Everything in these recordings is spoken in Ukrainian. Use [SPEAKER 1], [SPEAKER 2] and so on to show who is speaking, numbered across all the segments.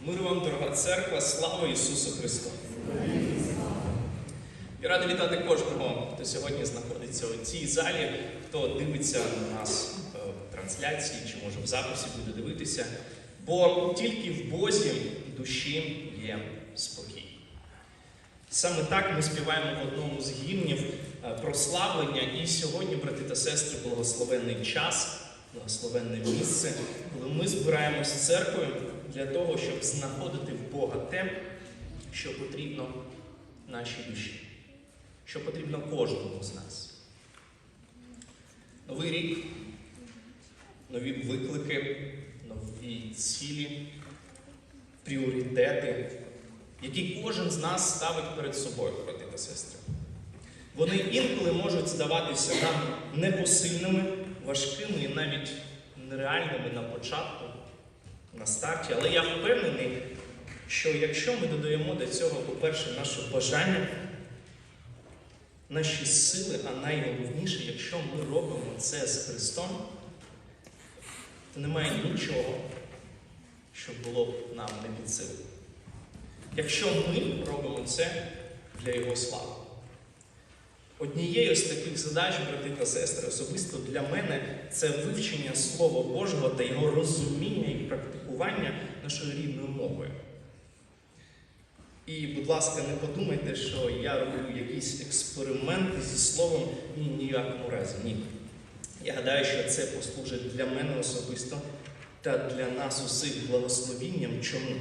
[SPEAKER 1] Мир вам, дорога церква, слава Ісусу Христу! Я радий вітати кожного, хто сьогодні знаходиться у цій залі, хто дивиться на нас е, в трансляції чи може в записі буде дивитися. Бо тільки в Бозі душі є спокій. Саме так ми співаємо в одному з гімнів е, прославлення. І сьогодні, брати та сестри, благословенний час, благословенне місце, коли ми збираємося церквою для того, щоб знаходити в Бога те, що потрібно нашій душі, що потрібно кожному з нас. Новий рік, нові виклики, нові цілі, пріоритети, які кожен з нас ставить перед собою, брати та сестри. Вони інколи можуть здаватися нам непосильними, важкими і навіть нереальними на початку, на старті. Але я впевнений, що якщо ми додаємо до цього, по-перше, наше бажання, наші сили, а найголовніше, якщо ми робимо це з Христом, то немає нічого, що було б нам не під силу. Якщо ми робимо це для Його слави. Однією з таких задач, брати та сестри, особисто для мене це вивчення Слова Божого та його розуміння і практикування нашою рідною мовою. І, будь ласка, не подумайте, що я роблю якісь експерименти зі словом ні ні в якому разі. Ні. Я гадаю, що це послужить для мене особисто та для нас усіх благословінням. Чому?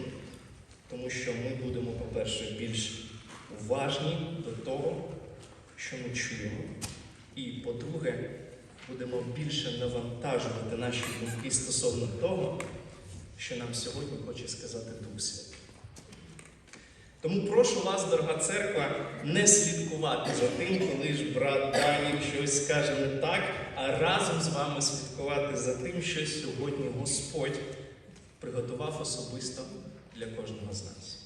[SPEAKER 1] Тому що ми будемо, по-перше, більш уважні до того, що ми чуємо. І, по-друге, будемо більше навантажувати наші думки стосовно того, що нам сьогодні хоче сказати Дух Святий. Тому прошу вас, дорога церква, не слідкувати за тим, коли ж брат Данік щось скаже не так, а разом з вами слідкувати за тим, що сьогодні Господь приготував особисто для кожного з нас.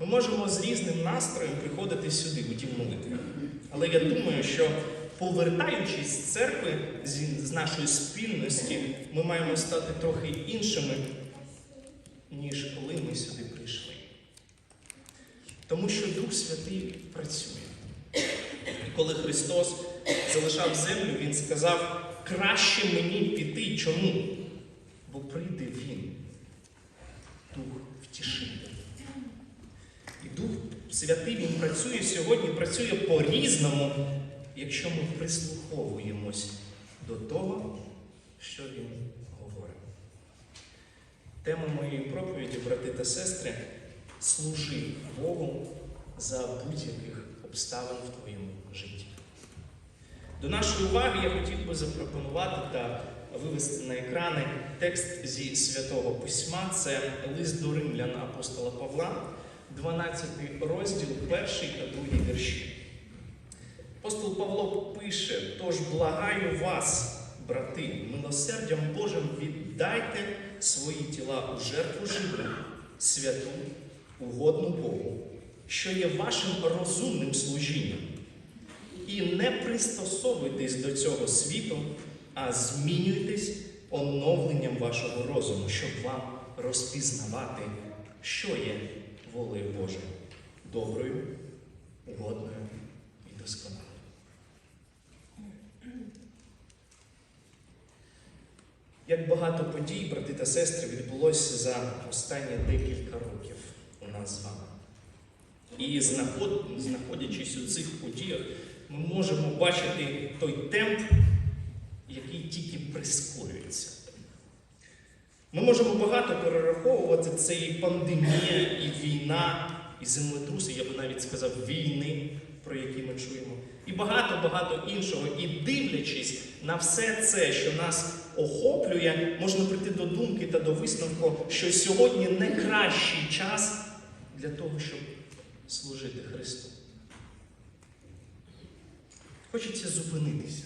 [SPEAKER 1] Ми можемо з різним настроєм приходити сюди, у дім молитви. Але я думаю, що повертаючись з церкви, з нашої спільності, ми маємо стати трохи іншими, ніж коли ми сюди прийшли. Тому що Дух Святий працює. І коли Христос залишав землю, Він сказав, краще мені піти. Чому? Бо прийде Він, Дух втішитель. І Дух Святий Він працює сьогодні, працює по-різному, якщо ми прислуховуємось до того, що Він говорить. Тема моєї проповіді, брати та сестри, служи Богу за будь-яких обставин в твоєму житті. До нашої уваги я хотів би запропонувати та вивести на екрани текст зі Святого Письма. Це лист до римлян апостола Павла, 12 розділ, перший та другий вірші. Апостол Павло пише: тож благаю вас, брати, милосердям Божим віддайте свої тіла у жертву живу, святу, угодну Богу, що є вашим розумним служінням. І не пристосовуйтесь до цього світу, а змінюйтесь оновленням вашого розуму, щоб вам розпізнавати, що є волею Божою, доброю, угодною і досконалою. Як багато подій, брати та сестри, відбулося за останні декілька років у нас з вами. І знаход- знаходячись у цих подіях, ми можемо бачити той темп, який тільки прискорюється. Ми можемо багато перераховувати це і пандемія, і війна, і землетруси, я би навіть сказав, війни, про які ми чуємо, і багато-багато іншого. І дивлячись на все це, що нас охоплює, можна прийти до думки та до висновку, що сьогодні не кращий час для того, щоб служити Христу. Хочеться зупинитися.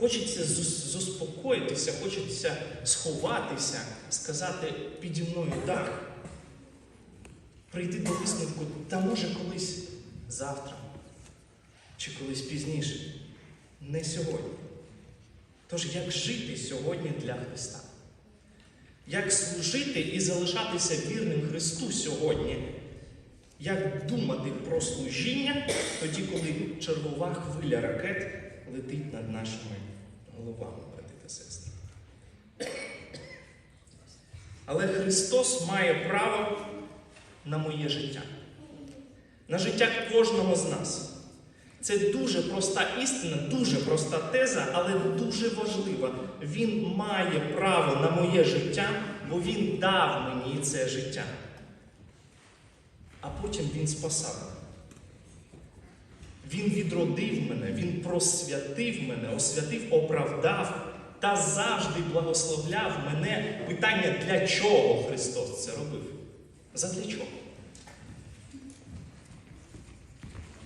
[SPEAKER 1] Хочеться заспокоїтися, хочеться сховатися, сказати піді мною так. Прийти до висновку, та може колись завтра, чи колись пізніше, не сьогодні. Тож як жити сьогодні для Христа? Як служити і залишатися вірним Христу сьогодні? Як думати про служіння тоді, коли чергова хвиля ракет летить над нашими головами, брати та сестри? Але Христос має право на моє життя, на життя кожного з нас. Це дуже проста істина, дуже проста теза, але дуже важлива. Він має право на моє життя, бо він дав мені це життя. А потім він спасав. Він відродив мене, він просвятив мене, освятив, оправдав та завжди благословляв мене. Питання, для чого Христос це робив? Задля чого?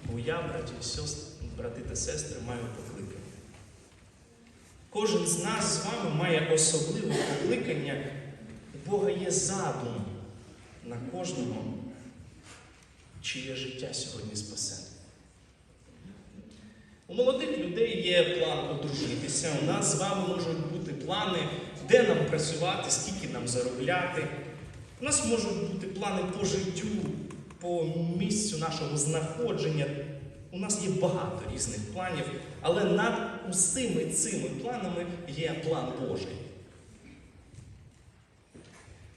[SPEAKER 1] Бо я, браті, сестри, брати та сестри, маю покликання. Кожен з нас з вами має особливе покликання. У Бога є задум на кожного, чиє життя сьогодні спасене. У молодих людей є план одружитися. У нас з вами можуть бути плани, де нам працювати, скільки нам заробляти. У нас можуть бути плани по життю, по місцю нашого знаходження. У нас є багато різних планів, але над усіми цими планами є план Божий.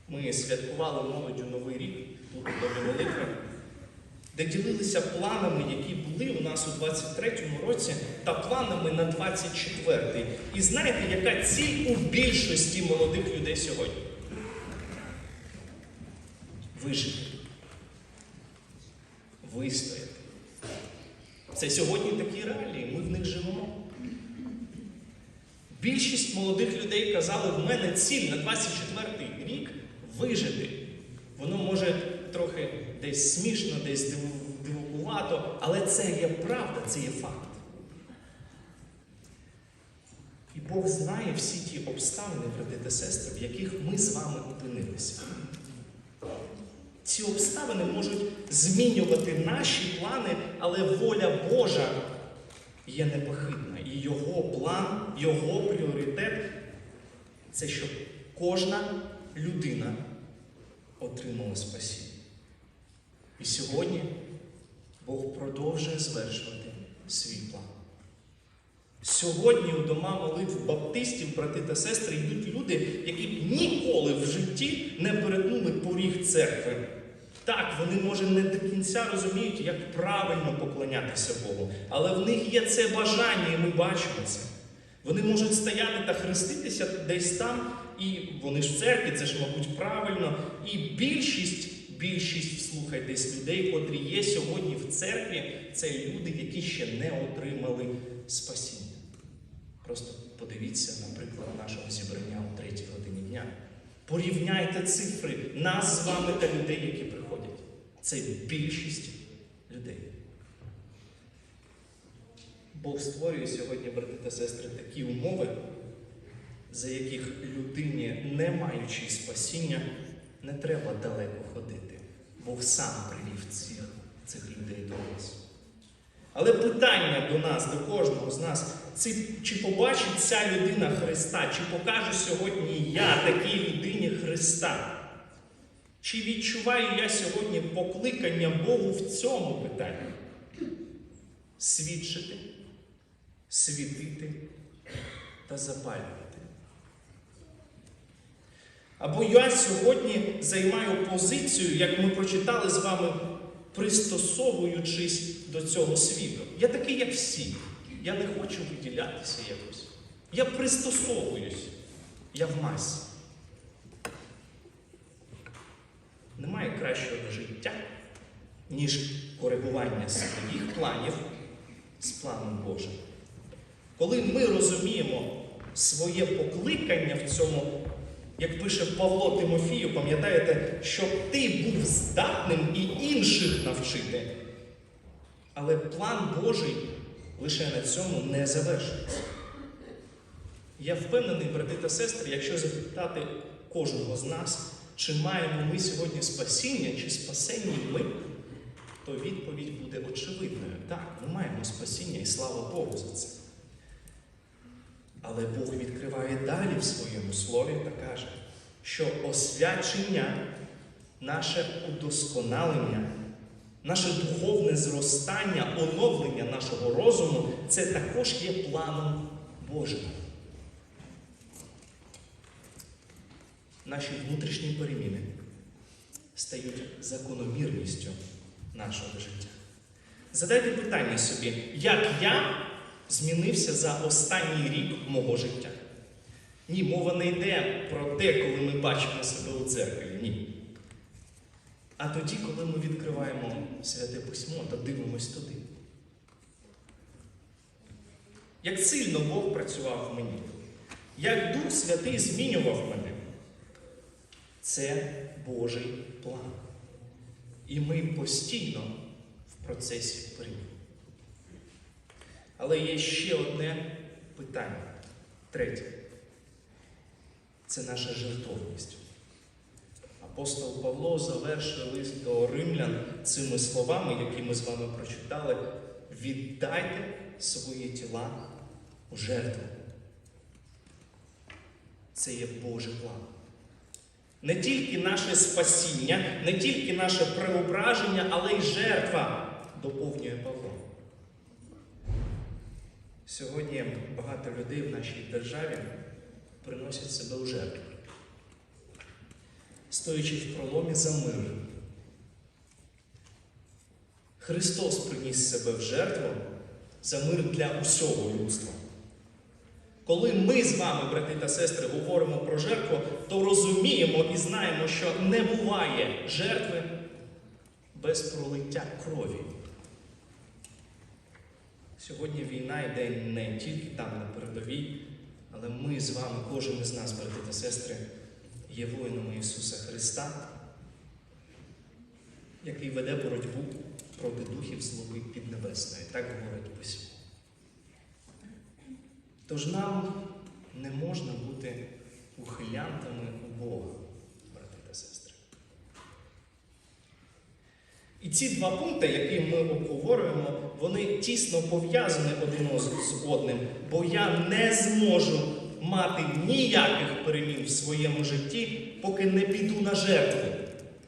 [SPEAKER 1] Ми святкували молоддю Новий рік тут у Домі молитви, де ділилися планами, які були у нас у 23-му році, та планами на 24-й. І знаєте, яка ціль у більшості молодих людей сьогодні? Вижити. Вистояти. Це сьогодні такі реалії, ми в них живемо. Більшість молодих людей казали, в мене ціль на 24-й рік вижити. Воно може трохи десь смішно, десь дивакувато, але це є правда, це є факт. І Бог знає всі ті обставини, брати та сестри, в яких ми з вами опинилися. Ці обставини можуть змінювати наші плани, але воля Божа є непохитна. І його план, його пріоритет це щоб кожна людина отримала спасіння. І сьогодні Бог продовжує звершувати свій план. Сьогодні у дома молитв баптистів, брати та сестри, йдуть люди, які б ніколи в житті не перетнули поріг церкви. Так, вони, може, не до кінця розуміють, як правильно поклонятися Богу, але в них є це бажання, і ми бачимо це. Вони можуть стояти та хреститися десь там, і вони ж в церкві, це ж, мабуть, правильно. І більшість, більшість, слухайтесь, людей, котрі є сьогодні в церкві, це люди, які ще не отримали спасіння. Просто подивіться, наприклад, нашого зібрання о третій годині дня. Порівняйте цифри нас з вами та людей, які приходять. Це більшість людей. Бог створює сьогодні, брати та сестри, такі умови, за яких людині, не маючи спасіння, не треба далеко ходити. Бог сам привів цих, цих людей до нас. Але питання до нас, до кожного з нас, це, чи побачить ця людина Христа, чи покажу сьогодні я такій людині Христа? Чи відчуваю я сьогодні покликання Богу в цьому питанні? Свідчити, світити та запалювати. Або я сьогодні займаю позицію, як ми прочитали з вами, пристосовуючись до цього світу. Я такий, як всі. Я не хочу виділятися якось. Я пристосовуюсь. Я в масі. Немає кращого життя, ніж коригування своїх планів з планом Божим. Коли ми розуміємо своє покликання в цьому, як пише Павло Тимофію, пам'ятаєте, щоб ти був здатним і інших навчити. Але план Божий лише на цьому не завершується. Я впевнений, брати та сестри, якщо запитати кожного з нас, чи маємо ми сьогодні спасіння, чи спасенні ми, то відповідь буде очевидною. Так, ми маємо спасіння і слава Богу за це. Але Бог відкриває далі в своєму слові та каже, що освячення, наше удосконалення, наше духовне зростання, оновлення нашого розуму це також є планом Божим. Наші внутрішні переміни стають закономірністю нашого життя. Задайте питання собі, як я змінився за останній рік мого життя? Ні, мова не йде про те, коли ми бачимо себе у дзеркалі. Ні. А тоді, коли ми відкриваємо святе письмо та дивимось туди. Як сильно Бог працював в мені, як Дух Святий змінював мене. Це Божий план. І ми постійно в процесі перемін. Але є ще одне питання. Третє. Це наша жертовність. Апостол Павло завершує лист до римлян цими словами, які ми з вами прочитали. Віддайте свої тіла у жертву. Це є Божий план. Не тільки наше спасіння, не тільки наше преображення, але й жертва доповнює Павло. Сьогодні багато людей в нашій державі приносять себе у жертву, стоячи в проломі за мир. Христос приніс себе в жертву за мир для усього людства. Коли ми з вами, брати та сестри, говоримо про жертву, то розуміємо і знаємо, що не буває жертви без пролиття крові. Сьогодні війна йде не тільки там на передовій, але ми з вами, кожен із нас, брати та сестри, є воїнами Ісуса Христа, який веде боротьбу проти духів злоби піднебесної. Так говорить Письмо. Тож нам не можна бути ухилянтами у Бога, брати та сестри. І ці два пункти, які ми обговорюємо, вони тісно пов'язані один з одним, бо я не зможу мати ніяких перемін в своєму житті, поки не піду на жертву.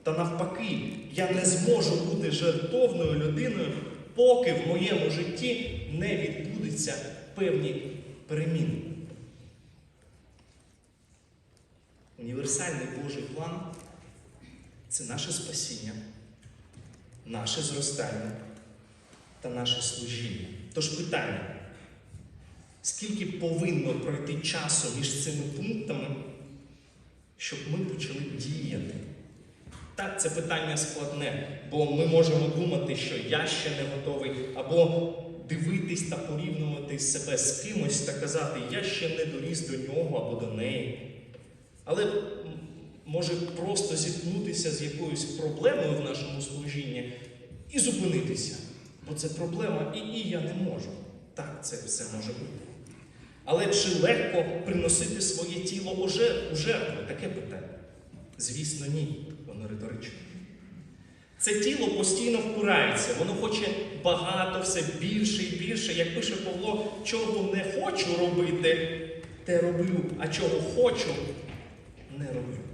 [SPEAKER 1] Та навпаки, я не зможу бути жертовною людиною, поки в моєму житті не відбудуться певні переміни. Універсальний Божий план це наше спасіння, наше зростання та наше служіння. Тож питання, скільки повинно пройти часу між цими пунктами, щоб ми почали діяти? Так, це питання складне, бо ми можемо думати, що я ще не готовий, або дивитись та порівнювати себе з кимось та казати, я ще не доріс до нього або до неї. Але може просто зіткнутися з якоюсь проблемою в нашому служінні і зупинитися. Бо це проблема, і, і я не можу. Так, це все може бути. Але чи легко приносити своє тіло у жертву? Таке питання. Звісно, ні. Воно риторичне. Це тіло постійно впирається, воно хоче багато, все більше і більше. Як пише Павло, чого не хочу робити, те роблю, а чого хочу, не роблю.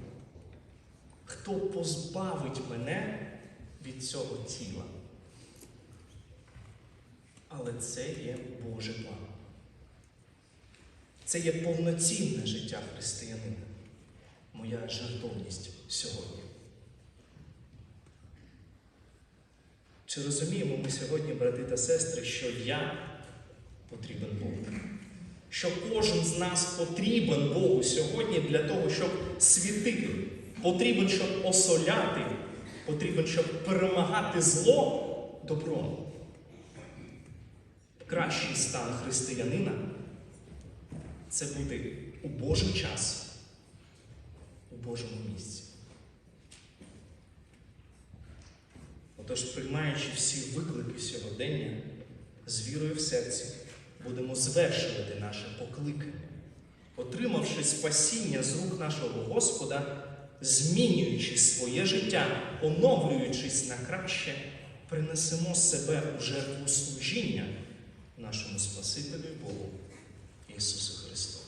[SPEAKER 1] Хто позбавить мене від цього тіла? Але це є Божий план. Це є повноцінне життя християнина, моя жертовність сьогодні. Чи розуміємо ми сьогодні, брати та сестри, що я потрібен Богу? Що кожен з нас потрібен Богу сьогодні для того, щоб світити, потрібен, щоб осоляти, потрібен, щоб перемагати зло добром. Кращий стан християнина це бути у Божий час, у Божому місці. Отож, приймаючи всі виклики сьогодення, з вірою в серці, будемо звершувати наше покликання, отримавши спасіння з рук нашого Господа, змінюючи своє життя, оновлюючись на краще, принесемо себе у жертву служіння нашому Спасителю Богу Ісусу Христу.